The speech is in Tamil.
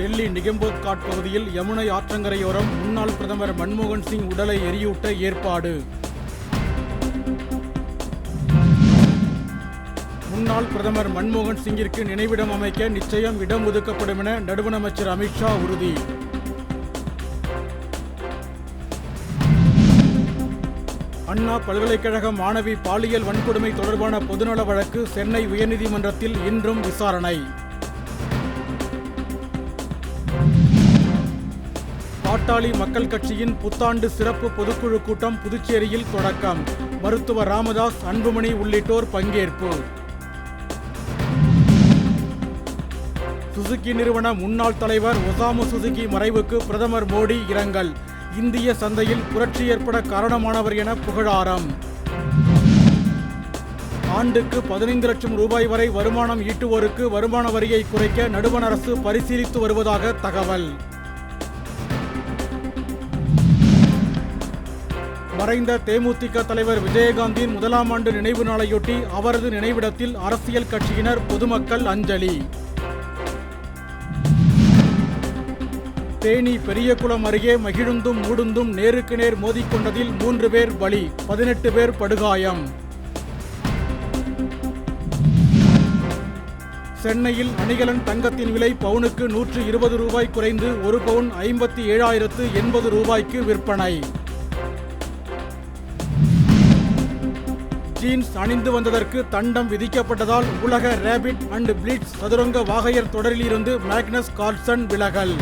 டெல்லி நிகம்போத் காட் பகுதியில் யமுனை ஆற்றங்கரையோரம் முன்னாள் பிரதமர் மன்மோகன் சிங் உடலை எரியூட்ட ஏற்பாடு. முன்னாள் பிரதமர் மன்மோகன் சிங்கிற்கு நினைவிடம் அமைக்க நிச்சயம் இடம் ஒதுக்கப்படும் என நடுவண் அமைச்சர் அமித்ஷா உறுதி. அண்ணா பல்கலைக்கழக மாணவி பாலியல் வன்கொடுமை தொடர்பான பொதுநல வழக்கு சென்னை உயர்நீதிமன்றத்தில் இன்றும் விசாரணை. பாட்டாளி மக்கள் கட்சியின் புத்தாண்டு சிறப்பு பொதுக்குழு கூட்டம் புதுச்சேரியில் தொடக்கம். மருத்துவர் ராமதாஸ் அன்புமணி உள்ளிட்டோர் பங்கேற்பு. சுசுகி நிறுவன முன்னாள் தலைவர் ஒசாமு சுசுகி மறைவுக்கு பிரதமர் மோடி இரங்கல். இந்திய சந்தையில் புரட்சி ஏற்பட காரணமானவர் என புகழாரம். ஆண்டுக்கு பதினைந்து லட்சம் ரூபாய் வரை வருமானம் ஈட்டுவோருக்கு வருமான வரியை குறைக்க நடுவண் அரசு பரிசீலித்து வருவதாக தகவல். மறைந்த தேமுதிக தலைவர் விஜயகாந்தின் முதலாம் ஆண்டு நினைவு நாளையொட்டி அவரது நினைவிடத்தில் அரசியல் கட்சியினர் பொதுமக்கள் அஞ்சலி. தேனி பெரியகுளம் அருகே மகிழுந்தும் மூடுந்தும் நேருக்கு நேர் மோதிக்கொண்டதில் மூன்று பேர் பலி பதினெட்டு பேர் படுகாயம். சென்னையில் அணிகலன் தங்கத்தின் விலை பவுனுக்கு நூற்று இருபது ரூபாய் குறைந்து ஒரு பவுன் ஐம்பத்தி ஏழாயிரத்து எண்பது ரூபாய்க்கு விற்பனை. ஜீன்ஸ் அணிந்து வந்ததற்கு தண்டம் விதிக்கப்பட்டதால் உலக ரேபிட் அண்ட் பிளிட்ஸ் சதுரங்க வாகையர் தொடரில் இருந்து மேக்னஸ் கார்ல்சன் விலகல்.